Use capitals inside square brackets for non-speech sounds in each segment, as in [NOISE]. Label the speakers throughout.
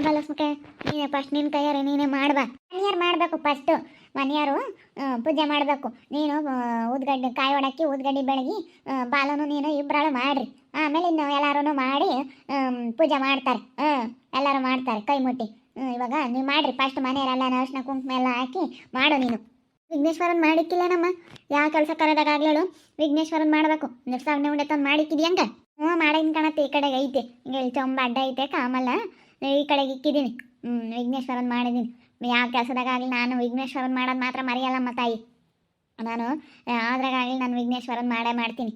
Speaker 1: ಮಾಡಬಲ್ಲ ಸುಮ್ಕೆ ನೀನೇ ಫಸ್ಟ್ ನಿನ್ನ ಕೈಯಾರೆ ನೀನೇ ಮಾಡ್ಬಾ. ಇಯರ್ ಮಾಡಬೇಕು ಫಸ್ಟು ಮನೆಯಾರು ಪೂಜೆ ಮಾಡಬೇಕು. ನೀನು ಉದ್ಗಡ್ಡೆ, ಕಾಯಿ ಒಡಕ್ಕಿ ಉದ್ಗಡ್ಡಿ ಬೆಳಗಿ ಬಾಲನು ನೀನು ಇಬ್ಬರಾಳು ಮಾಡ್ರಿ. ಆಮೇಲೆ ಇನ್ನು ಎಲ್ಲರೂ ಮಾಡಿ ಪೂಜೆ ಮಾಡ್ತಾರೆ. ಹಾಂ ಎಲ್ಲರೂ ಮಾಡ್ತಾರೆ ಕೈ ಮುಟ್ಟಿ. ಇವಾಗ ನೀವು ಮಾಡ್ರಿ. ಫಸ್ಟ್ ಮನೆಯವರೆಲ್ಲ ಅರ್ಶಿನ, ಕುಂಕುಮ ಎಲ್ಲ ಹಾಕಿ ಮಾಡು ನೀನು. ವಿಘ್ನೇಶ್ವರನ್ ಮಾಡಿಕ್ಕಿಲ್ಲ ನಮ್ಮ? ಯಾವ ಕೆಲಸ ಕರೆದಾಗ ಆಗ್ಲೇಳು ವಿಘ್ನೇಶ್ವರನ್ ಮಾಡಬೇಕು. ಸಾವಿರ ಉಂಡೆ ತಂದು ಮಾಡಿಕ್ಕಿದ್ಯಂಗ ಹ್ಞೂ, ಮಾಡಿನ ಕಾಣತ್ತೆ ಈ ಕಡೆಗೆ ಐತೆ. ಹಿಂಗೆ ಚೊಂಬ ಅಡ್ಡ ಐತೆ, ಕಾಮಲ್ಲ. ಈ ಕಡೆಗೆ ಇಕ್ಕಿದ್ದೀನಿ ವಿಘ್ನೇಶ್ವರನ್ ಮಾಡಿದ್ದೀನಿ ಯಾವ ಕೆಲಸದಾಗಲಿ ನಾನು ವಿಘ್ನೇಶ್ವರನ್ ಮಾಡೋದು ಮಾತ್ರ ಮರೆಯಲ್ಲಮ್ಮ ತಾಯಿ. ನಾನು ಯಾವ್ದ್ರಾಗಲಿ ನಾನು ವಿಘ್ನೇಶ್ವರನ್ ಮಾಡೇ ಮಾಡ್ತೀನಿ.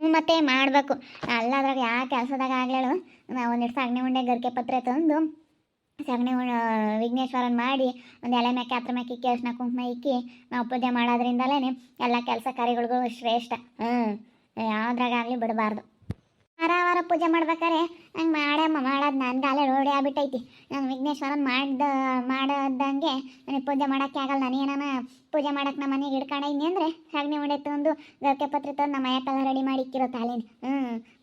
Speaker 1: ಮತ್ತೆ ಮಾಡಬೇಕು. ಅಲ್ಲದ್ರಾಗ ಯಾವ ಕೆಲಸದಾಗ ಆಗ್ಲೇಳು ನಾವು ಒಂದಿಷ್ಟು ಸಗಣಿ ಉಂಡೆ ಗರಿಕೆ ಪತ್ರೆ ತಂದು, ಸಗಣಿ ವಿಘ್ನೇಶ್ವರನ್ ಮಾಡಿ ಒಂದು ಎಲೆ ಮ್ಯಾಕೆ ಹತ್ರ ಮ್ಯಾಕೆ ಇಕ್ಕಿ ಅರ್ಶಿನ ಕುಂಕುಮ ಇಕ್ಕಿ ನಾವು ಪೂಜೆ ಮಾಡೋದ್ರಿಂದಲೇ ಎಲ್ಲ ಕೆಲಸ ಕಾರ್ಯಗಳಿಗೂ ಶ್ರೇಷ್ಠ. ಹ್ಞೂ ಯಾವ್ದ್ರಾಗಲಿ ಬಿಡಬಾರ್ದು. ವಾರ ವಾರ ಪೂಜೆ ಮಾಡ್ಬೇಕಾರೆ? ಹಂಗೆ ಮಾಡಮ್ಮ, ಮಾಡೋದು ನನ್ನ ಕಾಲೇ ರೋಡಿ ಆಗ್ಬಿಟ್ಟೈತಿ. ನಾನು ವಿಘ್ನೇಶ್ವರನ್ ಮಾಡ್ದ, ಮಾಡೋದಂಗೆ ನನಗೆ ಪೂಜೆ ಮಾಡೋಕ್ಕೆ ಆಗಲ್ಲ. ನಾನೇನ ಪೂಜೆ ಮಾಡೋಕೆ ನಮ್ಮ ಮನೆಗೆ ಇಡ್ಕೊಂಡಿದ್ನಿ ಅಂದರೆ ಸಗಣಿ ಉಂಡೆ ತಂದು ಗರ್ಕೆ ಪತ್ರೆ ತಂದು ನಮ್ಮ ರೆಡಿ ಮಾಡಿ ಇಕ್ಕಿರೋ ತಾಲಿನ ಹ್ಞೂ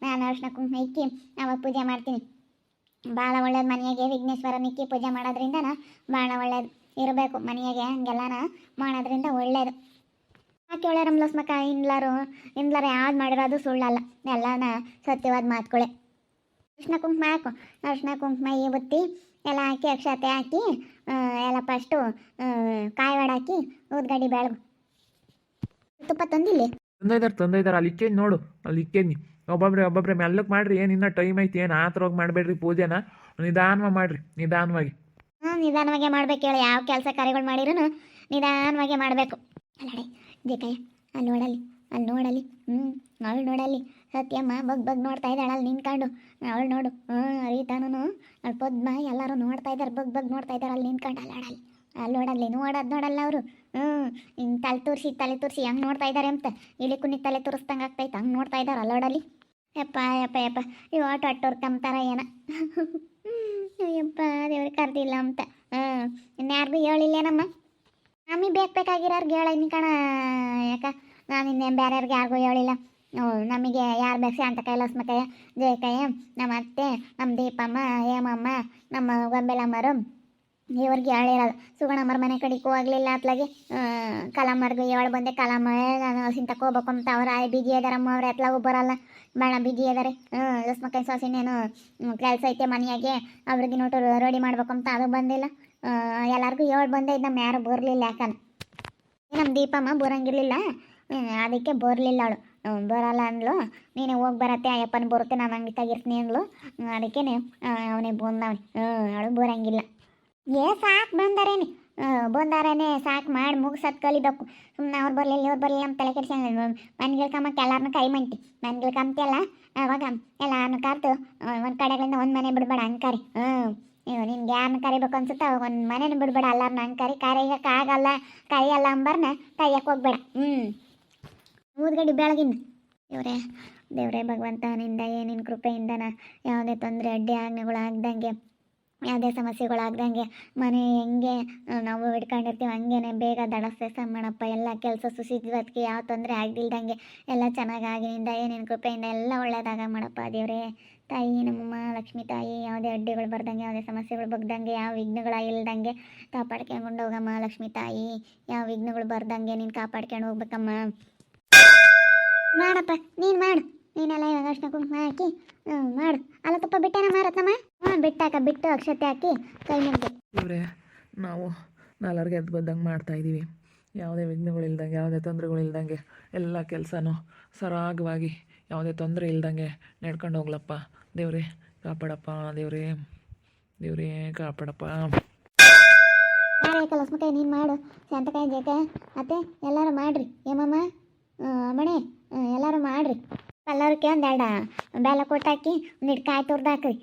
Speaker 1: ನಾನು ಅರ್ಶಿನ ಕುಂಕುಮ ಇಕ್ಕಿ ಅವಾಗ ಪೂಜೆ ಮಾಡ್ತೀನಿ. ಭಾಳ ಒಳ್ಳೇದು ಮನೆಯಾಗೆ ವಿಘ್ನೇಶ್ವರನ ಇಕ್ಕಿ ಪೂಜೆ ಮಾಡೋದ್ರಿಂದ ಭಾಳ ಒಳ್ಳೇದು ಇರಬೇಕು. ಮನೆಯಾಗೆ ಹಂಗೆಲ್ಲನ ಮಾಡೋದ್ರಿಂದ ಒಳ್ಳೇದು. ಯಾಕೆ ಹೇಳ್ಯಾರಮ್ಮ ಲಸ್ಮಕ್ಕ ಇನ್ಲಾರು ಇನ್ಲಾರ ಯಾವ್ದು ಮಾಡಿರೋದು ಸುಳ್ಳಲ್ಲ. ಎಲ್ಲನ ಸತ್ಯವಾದ ಮಾತುಗಳೇ ಅರ್ಶಿನ ಕುಂಕುಮ ಹಾಕು. ಅರ್ಶಿನ ಕುಂಕುಮ ಈ ಬುತ್ತಿ ಎಲ್ಲ ಹಾಕಿ ಅಕ್ಷತೆ ಹಾಕಿ ಎಲ್ಲ ಫಸ್ಟು ಕಾಯಿ ಒಡ ಹಾಕಿ ಊದ್ಗಡ್ಡಿ ಬೆಳಗು. ತುಪ್ಪ ತಂದಿಲ್ಲಿ?
Speaker 2: ತಂದೈದಾರ ತಂದೈದಾರ ಅಲ್ಲಿ ಇಕ್ಕೇನಿ ನೋಡು ಅಲ್ಲಿ ಇಕ್ಕೇನಿ ಒಬ್ಬೊಬ್ರೆ ಒಬ್ಬೊಬ್ರೆ ಮೆಲ್ಲಕ್ಕೆ ಮಾಡ್ರಿ ಏನು ಇನ್ನೂ ಟೈಮ್ ಐತಿ ಏನು ಆತ್ರೋಗಿ ಮಾಡಬೇಡ್ರಿ ಪೂಜೆನ. ನಿಧಾನವಾಗಿ ಮಾಡ್ರಿ ನಿಧಾನವಾಗಿ.
Speaker 1: ಹಾಂ ನಿಧಾನವಾಗೇ ಮಾಡ್ಬೇಕು ಹೇಳಿ ಯಾವ ಕೆಲಸ ಕಾರ್ಯಗಳು ಮಾಡಿರೂ ನಿಧಾನವಾಗಿ ಮಾಡಬೇಕು. ಅಲ್ಲಡೆ ದೇಕಯ್ಯ ಅಲ್ಲಿ ನೋಡಲಿ ಅಲ್ಲಿ ನೋಡಲಿ ಹ್ಞೂ ಅವಳು ನೋಡಲ್ಲಿ. ಸತ್ಯಮ್ಮ ಬಗ್ ಬಗ್ ನೋಡ್ತಾ ಇದ್ದಾಳೆ ಅಲ್ಲಿ ನಿಂತ್ಕೊಂಡು ಅವಳು ನೋಡು ಹ್ಞೂ ರೀತಾನು ಅವಳು ಪದ್ಮ ಎಲ್ಲರೂ ನೋಡ್ತಾ ಇದ್ದಾರೆ ಬಗ್ ಬಗ್ ನೋಡ್ತಾ ಇದ್ದಾರೆ ಅಲ್ಲಿ ನಿಂತ್ಕೊಂಡು ಅಲ್ಲಾಡಲ್ಲಿ ಅಲ್ಲಿ ನೋಡಲ್ಲಿ ನೋಡೋದು ನೋಡಲ್ಲ ಅವರು. ಹ್ಞೂ ಹಿಂಗೆ ತಲೆ ತೋರಿಸಿ ತಲೆ ತೋರಿಸಿ ಹೆಂಗೆ ನೋಡ್ತಾ ಇದ್ದಾರೆ ಅಂತ. ಇಲ್ಲಿ ಕುನಿ ತಲೆ ತೋರಿಸ್ದಂಗೆ ಆಗ್ತೈತೆ, ಹಂಗೆ ನೋಡ್ತಾ ಇದ್ದಾರೆ ಅಲ್ಲೋಡಲ್ಲಿ ಯಪ್ಪ ಯಪ್ಪ ಯಪ್ಪ ಇವು ಆಟೋ ಅಟ್ಟೋರ್ ಕಂತಾರ ಏನ? [LAUGHS] ಯಪ್ಪ ದೇವ್ರಿಗೆ ಕರೆದಿಲ್ಲ ಅಂತ. ಹಾಂ ಇನ್ಯಾರಿಗೂ ಹೇಳಿಲ್ಲೇನಮ್ಮ? ನಮಗೆ ಬೇಕು ಬೇಕಾಗಿರೋರ್ಗೆ ಹೇಳೀನಿ ಕಣ ಯಾಕ? ನಾನು ಇನ್ನೇನು ಬೇರೆಯವ್ರಿಗೆ ಯಾರಿಗೂ ಹೇಳಿಲ್ಲ ನಮಗೆ ಯಾರು ಬೇಕು ಅಂತ ಕೈ ಲಸ್ಮಕಯ್ಯ ಜಯಕಯ್ಯ, ನಮ್ಮ ಅತ್ತೆ, ನಮ್ಮ ದೀಪಮ್ಮ, ಹೇಮಮ್ಮ, ನಮ್ಮ ಗೊಂಬೆಲಮ್ಮರು ಇವ್ರಿಗೆ ಹೇಳಿರೋದು ಸುಗಣಮ್ಮರ ಮನೆ ಕಡೆಗೆ ಹೋಗ್ಲಿಲ್ಲ ಅತ್ಲಾಗೆ. ಕಲಮ್ಮರ್ಗೆ ಹೇಳಿ ಬಂದೆ ಕಲಾಮ ನಾನು ಹಸಿನ ಹೋಗ್ಬೇಕು ಅಂತ ಅವ್ರು ಆಯ್ ಬಿಜಿ ಇದಾರಮ್ಮ ಅವ್ರು ಎತ್ಲಾಗೂ ಬರಲ್ಲ ಬಣ್ಣ ಬಿಜಿ ಇದಾರೆ ಹ್ಞೂ ಲಸ್ಮಕೈ ಸೊಸಿನೇನು, ಕೆಲಸ ಐತೆ ಮನೆಯಾಗೆ, ಅವ್ರಿಗೆ ನೋಟು ರೆಡಿ ಮಾಡ್ಬೇಕು ಅಂತ ಅದು ಬಂದಿಲ್ಲ. ಎಲ್ಲರಿಗೂ ಹೇಳಿ ಬಂದೆ ನಮ್ಮ ಯಾರು ಬರಲಿಲ್ಲ ಯಾಕನ ನಮ್ಮ ದೀಪಮ್ಮ ಬರಂಗಿರ್ಲಿಲ್ಲ. ಅದಕ್ಕೆ ಬರಲಿಲ್ಲ ಅವಳು. ಬರಲ್ಲ ಅಂದ್ಲು. ನೀನೇ ಹೋಗಿ ಬರತ್ತೆ, ಅಯ್ಯಪ್ಪನ ಬರುತ್ತೆ, ನಾನು ಹಂಗೆ ತೆಗಿರ್ತೀನಿ ಅಂದ್ಲು. ಅದಕ್ಕೆ ಅವನೇ ಬಂದವನಿ. ಅವಳು ಬರಂಗಿಲ್ಲ. ಏ, ಸಾಕು ಬಂದಾರೇನೆ. ಬಂದಾರೇನೆ, ಸಾಕು ಮಾಡಿ ಮುಗಿಸೋದು ಕಲಿಬೇಕು. ಸುಮ್ಮನೆ ಅವ್ರು ಬರಲಿಲ್ಲ, ಇವ್ರು ಬರಲಿಲ್ಲ ಅಂತ ತಲೆ ಕೆಡಿಸಿ ಮನ್ಗಳು ಕಮ್ಮಕ್ಕೆ ಎಲ್ಲರನ್ನೂ ಕೈ ಮಂಟಿ. ಮನ್ಗಳು ಕಮ್ತಿಯಲ್ಲ? ಅವಾಗ ಎಲ್ಲಾರನ್ನು ಕರೆದು ಒಂದು ಕಡೆಗಳಿಂದ ಒಂದು ಮನೆ ಬಿಡಬೇಡ ಅಂಕಾರಿ. ಹ್ಞೂ ನೀವು ನಿನ್ಗೆ ಯಾರನ್ನ ಕರಿಬೇಕು ಅನ್ಸುತ್ತೆ? ಅವಾಗ ಒಂದು ಮನೇನ ಬಿಡಬೇಡ, ಅಲ್ಲಾರ ನಂಗೆ ಕರಿ ಕರಿಯಕ್ಕೆ ಆಗಲ್ಲ, ಕರಿಯಲ್ಲ ಅಂಬರ್ನ ಕೈಯಕ್ಕೆ ಹೋಗ್ಬೇಡ. ಹ್ಞೂ ಊದ್ಗಡ್ಡಿ ಬೆಳಗಿನ. ಇವರೇ ದೇವ್ರೆ ಭಗವಂತನಿಂದ ಏನಿನ ಕೃಪೆಯಿಂದನ? ಯಾವುದೇ ತೊಂದರೆ, ಅಡ್ಡಿ ಆಜ್ಞೆಗಳು ಆಗ್ದಂಗೆ, ಯಾವುದೇ ಸಮಸ್ಯೆಗಳಾಗ್ದಂಗೆ ಮನೆ ಹೆಂಗೆ ನಾವು ಹಿಡ್ಕೊಂಡಿರ್ತೀವಿ ಹಂಗೇನೆ ಬೇಗ ದಡಸ್ತೆ ಮಾಡಪ್ಪ ಎಲ್ಲ ಕೆಲಸ ಸುಸಿದ್ವತ್ಗೆ ಯಾವ ತೊಂದರೆ ಆಗ್ದಿಲ್ದಂಗೆ, ಎಲ್ಲ ಚೆನ್ನಾಗಾಗಿನಿಂದ ಏನೇನು ಕೃಪೆಯಿಂದ ಎಲ್ಲ ಒಳ್ಳೇದಾಗ ಮಾಡಪ್ಪ ದೇವ್ರೆ. ತಾಯಿ ನಮ್ಮಮ್ಮ ಲಕ್ಷ್ಮಿ ತಾಯಿ, ಯಾವುದೇ ಅಡ್ಡಿಗಳು ಬರ್ದಂಗೆ, ಯಾವುದೇ ಸಮಸ್ಯೆಗಳು ಬಗ್ದಂಗೆ, ಯಾವ ವಿಘ್ನಗಳು ಇಲ್ದಂಗೆ ಕಾಪಾಡ್ಕೊಂಡು ಹೋಗಮ್ಮ ಲಕ್ಷ್ಮಿ ತಾಯಿ. ಯಾವ ವಿಘ್ನಗಳು ಬರ್ದಂಗೆ ನೀನು ಕಾಪಾಡ್ಕೊಂಡು ಹೋಗ್ಬೇಕಮ್ಮ. ಮಾಡಪ್ಪ, ನೀನು ಮಾಡು. ನೀನೆಲ್ಲ ಇವಾಗ ಅಷ್ಟು ಕುಂಕುಮ ಹಾಕಿ, ಹ್ಞೂ, ಮಾಡು. ಅಲ್ಲ, ತುಪ್ಪ ಬಿಟ್ಟೇನ ಮಾರತ್ತಮ್ಮ ಹ್ಞೂ, ಬಿಟ್ಟಾಕ, ಬಿಟ್ಟು ಅಕ್ಷತೆ ಹಾಕಿ ಕೈ ಮುಗ್ದು
Speaker 2: ಇವರೇ, ನಾವು ನಾಲ್ವರಿಗೆ ಎದ್ದು ಬಂದಂಗೆ ಮಾಡ್ತಾಯಿದ್ದೀವಿ ಯಾವುದೇ ವಿಘ್ನಗಳಿಲ್ದಂಗೆ ಯಾವುದೇ ತೊಂದರೆಗಳಿಲ್ದಂಗೆ ಎಲ್ಲ ಕೆಲಸನೂ ಸರಾಗವಾಗಿ ಯಾವುದೇ ತೊಂದರೆ ಇಲ್ದಂಗೆ ನಡ್ಕೊಂಡು ಹೋಗ್ಲಪ್ಪ. ದೇವ್ರೇ ಕಾಪಾಡಪ್ಪ, ದೇವ್ರೆ ದೇವ್ರೆ ಕಾಪಾಡಪ್ಪ.
Speaker 1: ಕಲಸ್ಮಕಾಯಿ ನೀನು ಮಾಡು. ಸಂತಕಾಯಿ ಜೊತೆ ಅತ್ತೆ, ಎಲ್ಲರೂ ಮಾಡ್ರಿ. ಏಮಮ್ಮ ಮಣೆ ಎಲ್ಲರೂ ಮಾಡ್ರಿ. ಎಲ್ಲರಿಗೆ ಒಂದೆರಡ ಬೆಲ್ಲ ಕೊಟ್ಟಾಕಿ ಒಂದಿಟ್ಟು ಕಾಯಿ ತುರ್ದಾಕ್ರಿ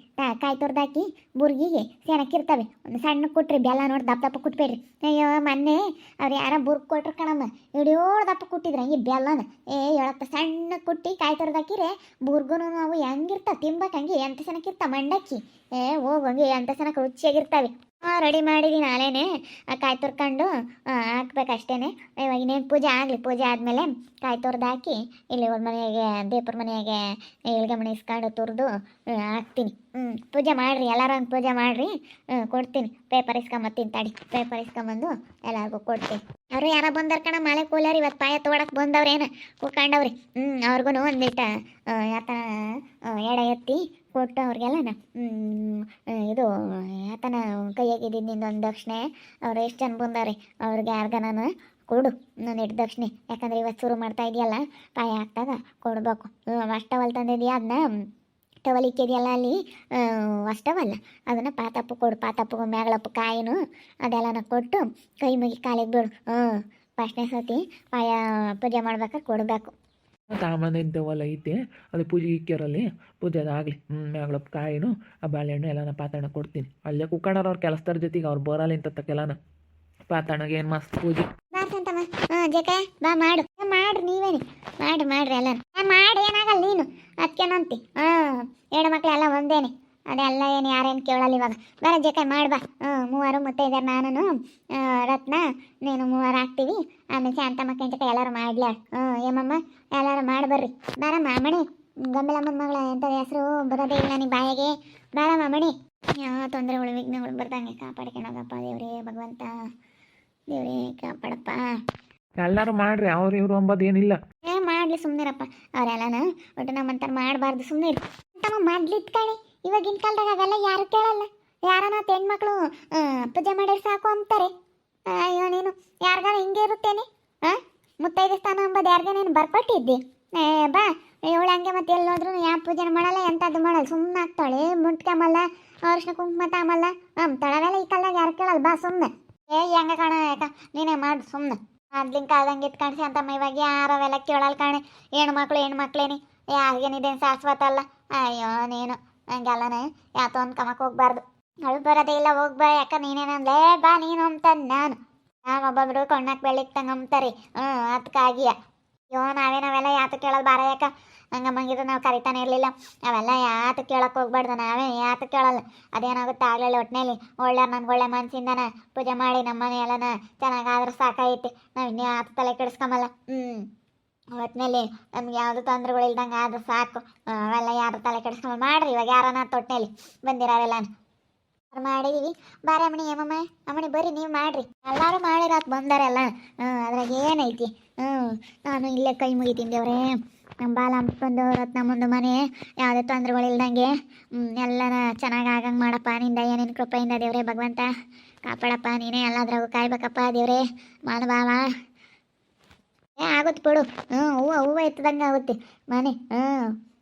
Speaker 1: ಕಾಯಿ ತುರ್ದಾಕಿ ಬುರ್ಗಿಗೆ ಸೆನಕ್ಕಿರ್ತವೆ ಒಂದು ಸಣ್ಣ ಕೊಟ್ರಿ, ಬೆಲ್ಲ ನೋಡಿ ದಪ್ಪ ದಪ್ಪ ಕುಟ್ಬೇಡ್ರಿ. ಅಯ್ಯೋ, ಮೊನ್ನೆ ಅವ್ರು ಯಾರ ಬುರ್ಗ್ ಕೊಟ್ರು ಕಣಮ್ಮ. ಇಡಿಯೋಳು ದಪ್ಪ ಕುಟ್ಟಿದ್ರ ಹಂಗೆ ಬೆಲ್ಲನ. ಏ, ಹೇಳಪ್ಪ, ಸಣ್ಣ ಕುಟ್ಟಿ ಕಾಯಿ ತುರ್ದಾಕಿರೆ ಬುರ್ಗುನು ಅವು ಹೆಂಗಿರ್ತಾವ? ತಿಂಬಕ್ಕೆ ಹಂಗೆ ಎಂತ ಸೆನಕ್ಕಿರ್ತಾವ ಮಂಡಕ್ಕಿ. ಏ, ಹೋಗು ಹಂಗೆ ಎಂತ ಸೆನಕ್ಕೆ ರುಚಿಯಾಗಿರ್ತಾವೆ ರೆಡಿ ಮಾಡಿದ್ದೀನಿ ನಾಳೆನೆ. ಕಾಯಿ ತುರ್ಕೊಂಡು ಹಾಕ್ಬೇಕಷ್ಟೇ ಇವಾಗ ಇನ್ನೇನು ಪೂಜೆ ಆಗಲಿ, ಪೂಜೆ ಆದಮೇಲೆ ಕಾಯಿ ತುರ್ದು ಹಾಕಿ ಇಲ್ಲಿ ಅವ್ರ ಮನೆಗೆ, ದೇವ್ರ ಮನೆಗೆ ಎಳ್ಗೆ ಮನೆ ಇಸ್ಕೊಂಡು ತುರಿದು ಹಾಕ್ತೀನಿ. ಹ್ಞೂ ಪೂಜೆ ಮಾಡಿರಿ, ಎಲ್ಲರೂ ಒಂದು ಪೂಜೆ ಮಾಡಿರಿ. ಕೊಡ್ತೀನಿ. ಪೇಪರ್ ಇಸ್ಕೊಂಬತ್ತೀನಿ ತಡಿ. ಪೇಪರ್ ಇಸ್ಕೊಂಬಂದು ಎಲ್ಲರಿಗೂ ಕೊಡ್ತೀನಿ. ಅವರು ಯಾರ ಬಂದಾರ ಕಣ ಮಳೆ ಕೂಲಾರ ಇವತ್ತು ಪಾಯ ತೊಗೊಳಕ್ಕೆ ಬಂದವ್ರೇನು ಕೂತ್ಕೊಂಡವ್ರಿ. ಹ್ಞೂ ಅವ್ರಿಗೂ ಒಂದಿಟ್ಟ ಯಾತ ಎಡ ಎತ್ತಿ ಕೊಟ್ಟು ಅವ್ರಿಗೆಲ್ಲ ಇದು, ಯಾತನ ಕೈಯಾಗಿದ್ದೀನಿ ಒಂದು ದಕ್ಷಿಣೆ. ಅವ್ರು ಎಷ್ಟು ಜನ ಬಂದಾರೆ? ಅವ್ರಿಗೆ ಯಾರ್ಗನ ಕೊಡು ನಾನು ಇಟ್ಟು ದಕ್ಷಿಣೆ. ಯಾಕಂದ್ರೆ ಇವತ್ತು ಶುರು ಮಾಡ್ತಾ ಇದೆಯಲ್ಲ, ಪಾಯ ಹಾಕ್ದಾಗ ಕೊಡ್ಬೇಕು. ಅಷ್ಟವಲ್ ತಂದಿದೆಯಾ ಅದನ್ನ ಟವಲ್ ಇಕ್ಕಿದೆಯಲ್ಲ ಅಲ್ಲಿ ಅಷ್ಟವಲ್ಲ. ಅದನ್ನು ಪಾತಪ್ಪು ಕೊಡು ಪಾತಪ್ಪು ಮ್ಯಾಗಳಪ್ಪು ಕಾಯಿನು ಅದೆಲ್ಲನ ಕೊಟ್ಟು ಕೈ ಮುಗಿ ಕಾಲಿಗೆ ಬಿಡು ಹ್ಞೂ ಫಸ್ಟ್ನೇ ಸತಿ ಪಾಯ ಪೂಜೆ ಮಾಡ್ಬೇಕಾದ್ರೆ ಕೊಡಬೇಕು.
Speaker 2: ತಾಮನಿದ್ದವಲ್ಲ ಐತೆ ಅದು ಪೂಜೆ ಇಕ್ಕಿರಲ್ಲಿ ಪೂಜೆ ಆಗಲಿ. ಹ್ಞೂ ಮ್ಯಾಗಳಪ್ಪ ಕಾಯಿನು ಆ ಬಾಳೆಹಣ್ಣು ಎಲ್ಲನ ಪಾತಾಣ ಕೊಡ್ತೀನಿ. ಅಲ್ಲೇ ಕುಕ್ಕಣವ್ರು ಅವ್ರ ಕೆಲಸದಾರ ಜೊತೆಗೆ ಅವ್ರು ಬರಲ್ಲ ಇಂಥತ್ತಕ್ಕೆಲ್ಲನ. ಪಾತಾಣಗೆ ಏನು ಮಸ್ತ್ ಪೂಜೆ.
Speaker 1: ಬಾ ಮಾಡು. ಮಾಡ್ರಿ ನೀವೇನಿ ಮಾಡ್ರಿ ಮಾಡ್ರಿ ಎಲ್ಲ ಮಾಡಿ ಏನಾಗಲ್ಲ ನೀನು. ಅದಕ್ಕೇನಂತಿ ಹಾಂ ಹೆಣ್ಣು ಮಕ್ಳು ಎಲ್ಲ ಒಂದೇನೆ. ಅದೆಲ್ಲ ಏನು ಯಾರೇನು ಕೇಳಲ್ಲ ಇವಾಗ. ಬರ ಜಕಾಯ್ ಮಾಡ್ಬಾ ಹ್ಞೂ, ಮೂವರು ಮುತ್ತೈದಾರ ನಾನು ರತ್ನ, ನೀನು ಮೂವರು ಹಾಕ್ತೀವಿ. ಆಮೇಲೆ ಶಾಂತ ಮಕ್ಕಳ ಜೊತೆ ಎಲ್ಲರೂ ಮಾಡ್ಲ? ಹ್ಞೂ ಏಮಮ್ಮ ಎಲ್ಲರೂ ಮಾಡ್ಬರ್ರಿ ಬರ್ರಿ. ಮಾಮಣಿ. ಮಣಿ ಗಂಬಲಮ್ಮನ ಮಗಳ ಎಂಥದ್ದು ಹೆಸರು ಬರೋದೇ ಇಲ್ಲ ನೀ ಬಾಯಿಗೆ. ಬರ ಮಾಮಣಿ. ಯಾವ ತೊಂದರೆಗಳು, ವಿಘ್ನಗಳು ಬರ್ದಂಗೆ ಕಾಪಾಡ್ಕೊಳಗಪ್ಪ ದೇವ್ರೇ ಭಗವಂತ. ದೇವ್ರೇ ಕಾಪಾಡಪ್ಪ.
Speaker 2: ಎಲ್ಲರೂ ಮಾಡ್ರಿ, ಅವ್ರು ಇವ್ರು ಅಂಬೋದು ಏನಿಲ್ಲ.
Speaker 1: ಏ, ಮಾಡ್ಲಿ ಸುಮ್ಮನಿರಪ್ಪ ಅವರೆಲ್ಲನ ಒಟ್ಟು ನಮ್ಮಂತಾರ ಮಾಡಬಾರ್ದು ಸುಮ್ಮನೆ ಇರು ತಮ್ಮ ಕಣಿ. ಇವಾಗಿನ ಕಾಲದಾಗ ಅವೆಲ್ಲ ಯಾರು ಕೇಳಲ್ಲ. ಯಾರನ ಹೆಣ್ಮಕ್ಳು ಪೂಜೆ ಮಾಡಿದ್ರೆ ಸಾಕು ಅಂತಾರೆ. ಅಯ್ಯೋ, ನೀನು ಯಾರಿಗಾರ ಹಿಂಗೆ ಇರುತ್ತೇನೆ? ಆ? ಮುತ್ತೈದೆ ಸ್ಥಾನ ಅಂಬದು ಯಾರಿಗೆ ನೀನು ಬರ್ಕೊಟ್ಟಿದ್ದಿ? ಏ, ಬಾ. ಇವಳು ಹಂಗೆ ಮತ್ತೆ ಎಲ್ಲಿ ಹೋದ್ರು ಯಾವ ಪೂಜೆ ಮಾಡಲ್ಲ, ಎಂಥದ್ದು ಮಾಡಲ್ಲ. ಸುಮ್ಮನೆ ಆಗ್ತಾಳೆ. ಮುಟ್ಕೊಂಬಲ್ಲ ಅರ್ಶಿನ ಕುಂಕುಮ ತಾಮಲ್ಲ. ಹ್ಮ್, ತಳವೆಲ್ಲ ಈ ಕಾಲದಾಗ ಯಾರು ಕೇಳಲ್ಲ. ಬಾ ಸುಮ್ಮನೆ ಏ, ಹೆಂಗ ಕಾಣ, ಯಾಕ? ನೀನೇ ಮಾಡು ಸುಮ್ಮನೆ ಮೊದ್ಲಿನ ಕಾಲದಂಗೆ ಇಟ್ಕಣ್ಸಿ ಅಂತಮ್ಮ ಇವಾಗ ಯಾರವೆಲ್ಲ ಕೇಳಲ್ಲ ಕಾಣೆ. ಹೆಣ್ಮಕ್ಳು ಹೆಣ್ಮಕ್ಳೇನಿ ಯಾರಿಗೇನಿದೇನು ಶಾಶ್ವತ ಅಲ್ಲ. ಅಯ್ಯೋ, ನೀನು. ಹಂಗೆಲ್ಲನೆ ಯಾತೋ ಒಂದು ಕಮಕ್ಕೆ ಹೋಗ್ಬಾರ್ದು. ಅವಳು ಬರೋದೇ ಇಲ್ಲ ಹೋಗ್ಬಾ ಯಾಕ ನೀನೇನಂದ್ಲೇ? ಬಾ ನೀನು ಅಂತ ನಾನು. ನಾನು ಒಬ್ಬೊಬ್ರು ಕಣ್ಣಾಕ್ ಬೆಳಿಗ್ತಂಗೆ ಅಂಬ್ತಾರೆ. ಹ್ಞೂ ಅದಕ್ಕಾಗಿಯ ಅಯ್ಯೋ, ನಾವೇ ನಾವೆಲ್ಲ ಯಾತು ಕೇಳೋದು ಬಾರ ಯಾಕ? ಮಂಗಿದ್ರು ನಾವು ಕರಿತಾನೆ ಇರಲಿಲ್ಲ. ಅವೆಲ್ಲ ಯಾತು ಕೇಳಕ್ಕೆ ಹೋಗ್ಬಾರ್ದು, ನಾವೇ ಯಾತು ಕೇಳಲ್ಲ. ಅದೇನಾಗುತ್ತೆ ಆಗಲಿಲ್ಲ ಒಟ್ಟಿನಲ್ಲಿ ಒಳ್ಳೆ ನನ್ಗೆ ಒಳ್ಳೆ ಮನ್ಸಿಂದನ, ಪೂಜೆ ಮಾಡಿ ನಮ್ಮ ಮನೆ ಎಲ್ಲನ ಚೆನ್ನಾಗಾದ್ರೆ ಸಾಕಾಯ್ತು ನಾವು ಇನ್ನೇ ಆತ ತಲೆ ಕೆಡಿಸ್ಕೊಂಬಲ್ಲ. ಹ್ಞೂ ಒಟ್ಟಿನಲ್ಲಿ ನಮ್ಗೆ ಯಾವುದು ತೊಂದರೆಗಳು ಇಲ್ದಂಗೆ ಆದ್ರೆ ಸಾಕು. ಅವೆಲ್ಲ ಯಾರು ತಲೆ ಕೆಡಿಸ್ಕೊಂಬ ಮಾಡ್ರಿ, ಇವಾಗ ಯಾರನ್ನ ತೊಟ್ಟಿನಲ್ಲಿ ಬಂದಿರೋರೆಲ್ಲ ಮಾಡಿದೀವಿ. ಬಾರಮ್ಮಣಿ ಯಮ್ಮಮ್ಮ ಅಮ್ಮಣಿ ಬರ್ರಿ, ನೀವು ಮಾಡ್ರಿ. ಎಲ್ಲರೂ ಮಾಡಿರಾತ್ ಬಂದಾರಲ್ಲ. ಹ್ಞೂ ಅದ್ರಾಗ ಏನೈತಿ? ಹ್ಞೂ ನಾನು ಇಲ್ಲೇ ಕೈ ಮುಗಿತೀನಿ ದೇವ್ರೇ. ನಮ್ಮ ಬಾಲ ಬಂದು ರತ್ನ ಮುಂದೆ ಮನೆ. ಯಾವುದೇ ತೊಂದರೆಗಳಿಲ್ದಂಗೆ ಎಲ್ಲನ ಚೆನ್ನಾಗಿ ಆಗಂಗೆ ಮಾಡಪ್ಪ. ನಿಂದ ಏನೇನು ಕೃಪೆಯಿಂದ ದೇವ್ರೇ ಭಗವಂತ ಕಾಪಾಡಪ್ಪ. ನೀನೇ ಎಲ್ಲದ್ರಾಗೂ ಕಾಯ್ಬೇಕಪ್ಪ ದೇವ್ರೇ. ಮಾಡಬಾವ ಏ ಆಗುತ್ತೆ ಬಿಡು. ಹ್ಞೂ ಹೂವು ಹೂವು ಎತ್ತದಂಗೆ ಆಗುತ್ತೆ. ಮನೆ ಹ್ಞೂ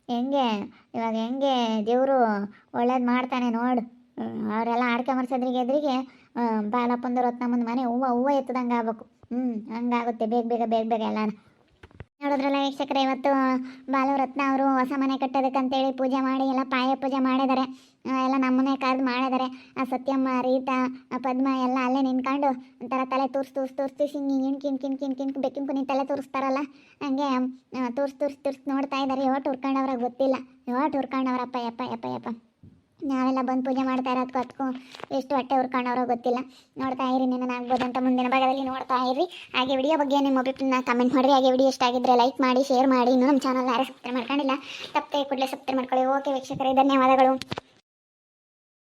Speaker 1: ಹೆಂಗೆ? ಇವಾಗ ಹೆಂಗೆ? ದೇವರು ಒಳ್ಳೇದು ಮಾಡ್ತಾನೆ ನೋಡು. ಅವರೆಲ್ಲ ಆಡ್ಕೊಂಬರ್ಸೋದ್ರಿಗೆ ಎದ್ರಿಗೆ ಬಾಲಪ್ಪಂದು ರತ್ನಮ್ಮನ ಮನೆ ಹೂವು ಹೂವು ಎತ್ತದಂಗೆ ಆಗ್ಬೇಕು. ಹ್ಞೂ ಹಂಗಾಗುತ್ತೆ ಬೇಗ ಬೇಗ ಬೇಗ ಬೇಗ ಎಲ್ಲ ನೋಡಿದ್ರಲ್ಲ ವೀಕ್ಷಕರೇ, ಇವತ್ತು ಬಾಲರತ್ನ ಅವರು ಹೊಸ ಮನೆ ಕಟ್ಟೋದಕ್ಕಂತೇಳಿ ಪೂಜೆ ಮಾಡಿ, ಎಲ್ಲ ಪಾಯ ಪೂಜೆ ಮಾಡಿದ್ದಾರೆ. ಎಲ್ಲ ನಮ್ಮನೆ ಕರೆದು ಮಾಡಿದ್ದಾರೆ. ಆ ಸತ್ಯಮ್ಮ, ರೀತಾ ಪದ್ಮ ಎಲ್ಲ ಅಲ್ಲೇ ನಿಂತ್ಕೊಂಡು ಒಂಥರ ತಲೆ ತೋರ್ಸಿ ತೋರ್ಸಿ, ತೋರಿಸಿ ಹಿಂಗೆ ಹಿಂಗೆ ಕಿನ್ ಕಿನ್ ಕಿನ್ ಕಿನ್ ಬೆಕ್ಕಿನ ಕುನಿ ತಲೆ ತೋರಿಸ್ತಾರಲ್ಲ, ಹಂಗೆ ತೋರ್ಸಿ ತೋರ್ಸಿ ತೋರ್ಸಿ ನೋಡ್ತಾ ಇದ್ದಾರೆ. ಯಾವ ಹುರ್ಕೊಂಡವ್ರಾಗ ಗೊತ್ತಿಲ್ಲ. ಯೋಟ್ ಹುರ್ಕೊಂಡವ್ರಪ್ಪ, ಯಪ್ಪ ಯಪ್ಪ ಯಪ್ಪ. ನಾವೆಲ್ಲ ಬಂದು ಪೂಜೆ ಮಾಡ್ತಾ ಇರೋದಕ್ಕೂ ಅದಕ್ಕೂ ಎಷ್ಟು ಹೊಟ್ಟೆ ಹುರ್ಕೊಂಡವ್ರೋ ಗೊತ್ತಿಲ್ಲ. ನೋಡ್ತಾ ಇರಿ ಆಗ್ಬೋದು ಅಂತ ಮುಂದಿನ ಭಾಗದಲ್ಲಿ ನೋಡ್ತಾ ಇರಿ. ಹಾಗೆ ವಿಡಿಯೋ ಬಗ್ಗೆ ನಿಮ್ಮ ಅಭಿಪ್ರಾಯನ ಕಮೆಂಟ್ ಮಾಡಿರಿ ಹಾಗೆ ವಿಡಿಯೋ ಇಷ್ಟ ಆಗಿದ್ರೆ ಲೈಕ್ ಮಾಡಿ ಶೇರ್ ಮಾಡಿ. ಇನ್ನೂ ನಮ್ಮ ಚಾನಲ್ ಯಾರು ಸಬ್ಸ್ಕ್ರೈಬ್ ಮಾಡ್ಕೊಂಡಿಲ್ಲ ತಪ್ಪೇ ಕೂಡಲೇ ಸಬ್ಸ್ಕ್ರೈಬ್ ಮಾಡ್ಕೊಳ್ಳಿ. ಓಕೆ ವೀಕ್ಷಕರೇ, ಧನ್ಯವಾದಗಳು.